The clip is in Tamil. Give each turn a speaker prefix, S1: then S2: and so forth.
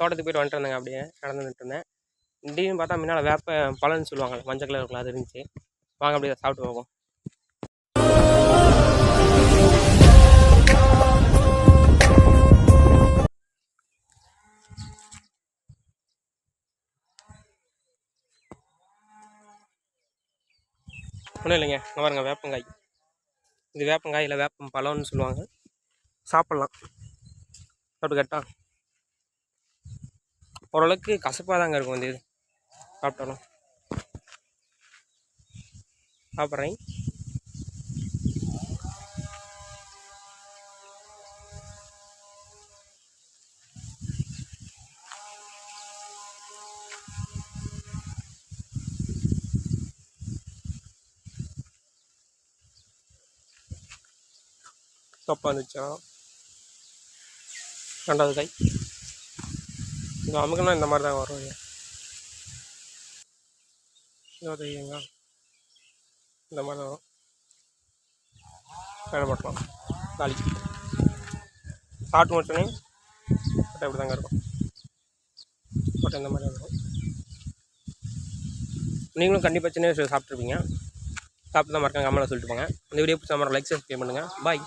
S1: தோட்டத்துக்கு போயிட்டு வந்துட்டு இருந்தேங்க அப்படியே நடந்து வந்துட்டு இருந்தேன். திடீர்னு பார்த்தா முன்னால் வேப்ப பழம்னு சொல்லுவாங்க மஞ்சள் கலர் இருக்கலாம் அது இருந்துச்சு. வாங்க அப்படியே அதை சாப்பிட்டு போவோம் ஒன்றும் இல்லைங்க. இங்கே பாருங்க வேப்பங்காய். இது வேப்பங்காய் இல்லை வேப்பம் பழம்னு சொல்லுவாங்க. சாப்பிட்லாம். சாப்பிட்டு கேட்டா ஓரளவுக்கு கசப்பாக தாங்க இருக்கும் இந்த இது. சாப்பிட்டாலும். சாப்பிட்றேன். தப்பாக இருந்துச்சா ரெண்டாவது காய் இந்த இந்த மாதிரி தான் வரும் ஐயா கைங்க இந்த மாதிரி தான் வரும். வேலை போட்டலாம் காலி. சாப்பிட்டு முடிச்சோன்னே பட்டை இப்படி தாங்க இருக்கும். பட்டை இந்த மாதிரி இருக்கும் நீங்களும் கண்டிப்பாக சின்ன வயசில் சாப்பிட்ருப்பீங்க சாப்பிட்டு தான் மறக்காங்க அம்மாவில் சொல்லிட்டு போங்க. இந்த வீடியோ பிடிச்ச மாதிரி லைக் சப்ஸ்கிரைப் பண்ணுங்கள் பாய்